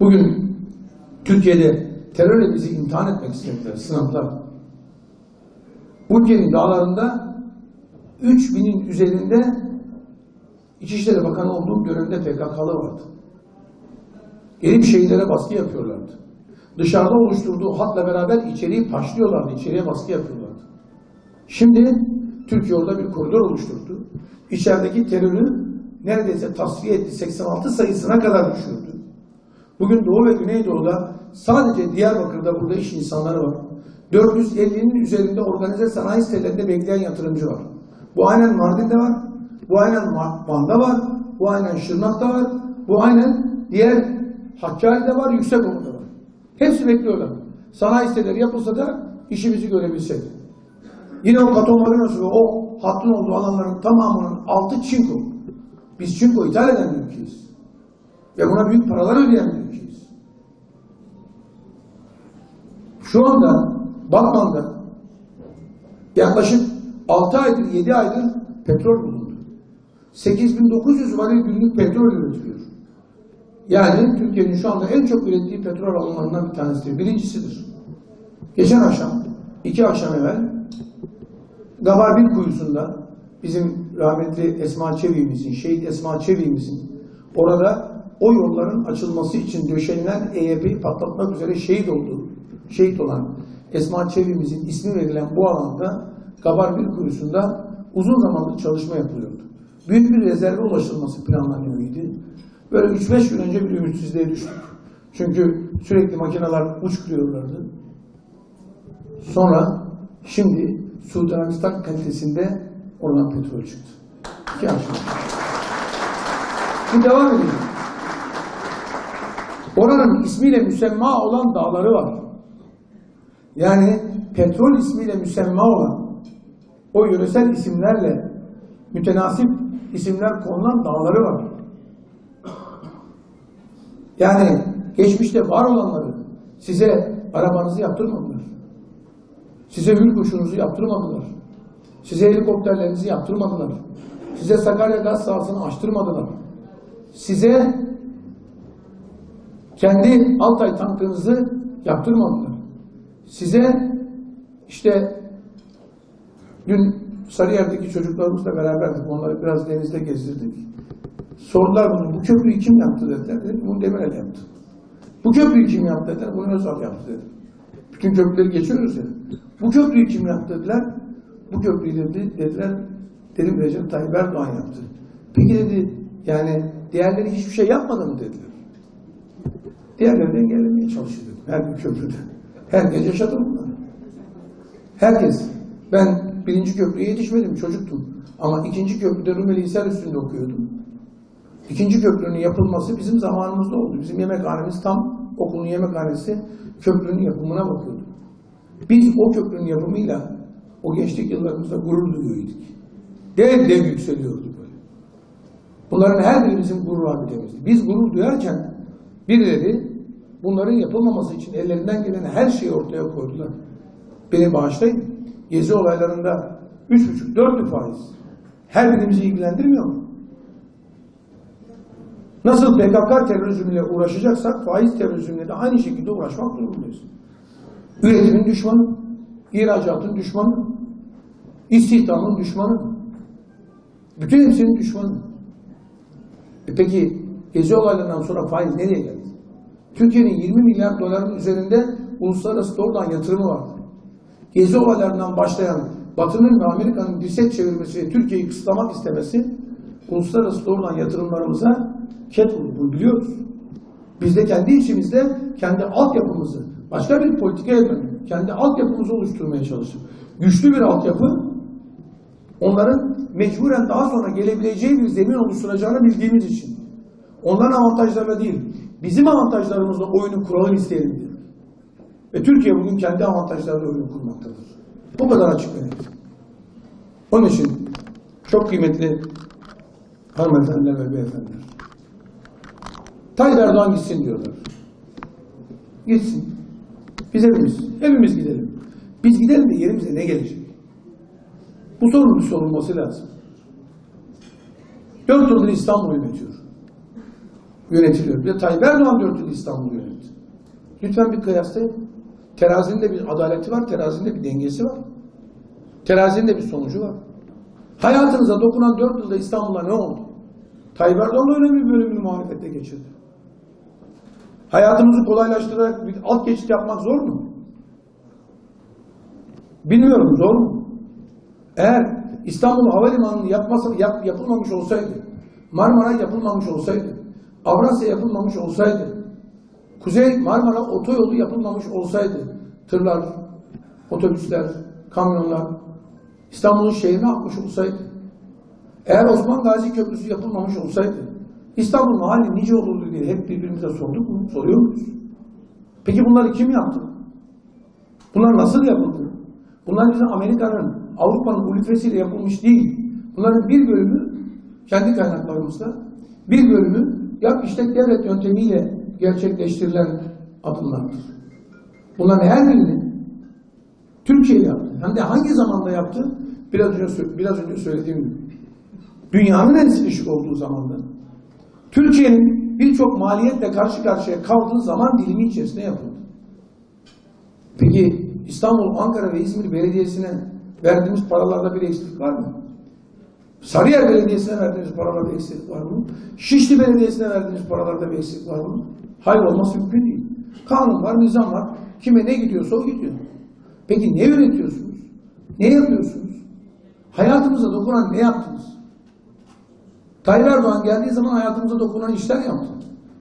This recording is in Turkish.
Bugün Türkiye'de terörle bizi imtihan etmek istediler, sınavlar. Ülkenin dağlarında 3000'in üzerinde İçişleri Bakanı olduğum dönemde PKK'lı vardı. Gelip şehirlere baskı yapıyorlardı. Dışarıda oluşturduğu hatla beraber içeriği paşlıyorlardı, içeriye baskı yapıyorlardı. Şimdi Türkiye orada bir koridor oluşturdu. İçerideki terörü neredeyse tasfiye etti. 86 sayısına kadar düşürdü. Bugün Doğu ve Güneydoğu'da sadece Diyarbakır'da burada iş insanları var. 450'nin üzerinde organize sanayi sitelerinde bekleyen yatırımcı var. Bu aynen Mardin'de var. Bu aynen Van'da var. Bu aynen Şırnak'ta var. Bu aynen diğer Hakkari'de var, Yüksekoğlu'da var. Hepsi bekliyorlar. Sanayi siteleri yapılsa da işimizi görebilsek. Yine o katomarinos ve o hattın olduğu alanların tamamının altı çinko. Biz çinko ithal eden ülkeyiz. Ve buna büyük paralar ödeyen bir ülkeyiz. Şu anda Batman'da yaklaşık 6 aydır, 7 aydır petrol bulundu. 8900 varil günlük petrol üretiliyor. Yani Türkiye'nin şu anda en çok ürettiği petrol alanlarından bir tanesidir. Birincisidir. Geçen akşam, iki akşam evvel Gabarbil kuyusunda bizim rahmetli Esma Çevik'imizin, şehit Esma Çevik'imizin orada o yolların açılması için döşenilen EYP'yi patlatmak üzere şehit oldu. Şehit olan Esma Çevik'imizin ismi verilen bu alanda Gabarbil kuyusunda uzun zamandır çalışma yapılıyordu. Büyük bir rezerve ulaşılması planlanıyordu. Böyle 3-5 gün önce bir ümitsizliğe düştük. Çünkü sürekli makineler uç kırıyorlardı. Sonra şimdi Suudi Arabistan kalitesinde oradan petrol çıktı. İki akşam. Şimdi devam edelim. Oranın ismiyle müsemma olan dağları var. Yani petrol ismiyle müsemma olan o yöresel isimlerle mütenasip isimler konulan dağları var. Yani geçmişte var olanları size arabanızı yaptırmadılar. Size hür kuşunuzu yaptırmadılar. Size helikopterlerinizi yaptırmadılar. Size Sakarya gaz sahasını açtırmadılar. Size kendi Altay tankınızı yaptırmadılar. Size işte dün Sarıyer'deki çocuklarımızla beraberdik. Onları biraz denizde gezdirdik. Sordular bunu. Bu köprüyü kim yaptı dediler. Dedim bunu Demirel yaptı. Bu köprüyü kim yaptı dediler. Bunu Özal yaptı dedim. Bütün köprüleri geçiyoruz ya. Bu köprüyü kim yaptı dediler. Bu köprüyü dedi, dediler. Dedim Recep Tayyip Erdoğan yaptı. Peki dedi yani diğerleri hiçbir şey yapmadı mı dediler. Diğerlerini engellemeye çalışıyor dedim. Her bir köprüde. Herkes yaşadı bunları. Herkes. Ben birinci köprüye yetişmedim, çocuktum. Ama ikinci köprüde Rumeli Hisar üstünde okuyordum. İkinci köprünün yapılması bizim zamanımızda oldu. Bizim yemekhanemiz tam okulun yemekhanesi köprünün yapımına bakıyordu. Biz o köprünün yapımıyla o gençlik yıllarımızda gurur duyuyorduk. Dev dev yükseliyordu böyle. Bunların her biri bizim gurur abidemizdi. Biz gurur duyarken birileri bunların yapılmaması için ellerinden gelen her şeyi ortaya koydular. Beni bağışlayın. Gezi olaylarında üç buçuk, dörtlü faiz. Her birimizi ilgilendirmiyor mu? Nasıl PKK terörizmiyle uğraşacaksak faiz terörizmiyle de aynı şekilde uğraşmak durumundayız. Üretimin düşmanı, ihracatın düşmanı, istihdamın düşmanı. Bütün hepsinin düşmanı. E peki gezi olaylarından sonra faiz nereye geldi? Türkiye'nin 20 milyar doların üzerinde uluslararası doğrudan yatırımı vardı. Gezi olaylarından başlayan Batı'nın ve Amerika'nın dirsek çevirmesi ve Türkiye'yi kısıtlamak istemesi uluslararası doğrudan yatırımlarımıza ket vurdu. Biliyoruz. Biz de kendi içimizde kendi altyapımızı başka bir politikaya dönüp kendi altyapımızı oluşturmaya çalıştık. Güçlü bir altyapı onların mecburen daha sonra gelebileceği bir zemin oluşturacağını bildiğimiz için. Onların avantajlarıyla değil, bizim avantajlarımızla oyunu kuralım isteyelim diyor. Ve Türkiye bugün kendi avantajlarıyla oyunu kurmaktadır. Bu kadar açık net. Onun için çok kıymetli hanımefendiler ve beyefendiler. Tayyip Erdoğan gitsin diyorlar. Gitsin. Biz hepimiz, hepimiz gidelim. Biz gidelim de yerimize ne gelecek? Bu sorunun sorulması lazım. Dört yıldır İstanbul yönetiyor. Yönetiliyor. Bir de Tayyip Erdoğan 4 yıl İstanbul'u yönetti. Lütfen bir kıyaslayın. Terazinin de bir adaleti var, terazinin de bir dengesi var. Terazinin de bir sonucu var. Hayatınıza dokunan 4 yılda İstanbul'a ne oldu? Tayyip Erdoğan da önemli bir bölümünü muhalefette geçirdi. Hayatımızı kolaylaştırarak bir alt geçit yapmak zor mu? Bilmiyorum zor mu? Eğer İstanbul Havalimanı'nın yapması, yap, yapılmamış olsaydı, Marmara yapılmamış olsaydı, Avrasya yapılmamış olsaydı, Kuzey Marmara otoyolu yapılmamış olsaydı, tırlar, otobüsler, kamyonlar İstanbul'un şehrine akmış olsaydı, eğer Osman Gazi Köprüsü yapılmamış olsaydı, İstanbul'un hali nice olurdu diye hep birbirimize sorduk mu? Soruyor muyuz? Peki bunları kim yaptı? Bunlar nasıl yapıldı? Bunlar bizim Amerika'nın, Avrupa'nın ulufesiyle yapılmış değil. Bunların bir bölümü kendi kaynaklarımızda, bir bölümü yap işlet devlet yöntemiyle gerçekleştirilen adımlardır. Bunların her birini Türkiye yaptı. Hem de hangi zamanda yaptı? Biraz önce, biraz önce söylediğim gibi. Dünyanın en sıkışık olduğu zamanda. Türkiye'nin birçok maliyetle karşı karşıya kaldığı zaman dilimi içerisinde yapıldı. Peki İstanbul, Ankara ve İzmir Belediyesi'ne verdiğimiz paralarda bir eksiklik var mı? Sarıyer Belediyesi'ne verdiğimiz paralarda eksiklik var mı? Şişli Belediyesi'ne verdiğimiz paralarda bir eksiklik var mı? Hayır olması mümkün değil. Kanun var, nizam var. Kime ne gidiyorsa o gidiyor. Peki ne yönetiyorsunuz? Ne yapıyorsunuz? Hayatımıza dokunan ne yaptınız? Tayyip Erdoğan geldiği zaman hayatımıza dokunan işler yaptı.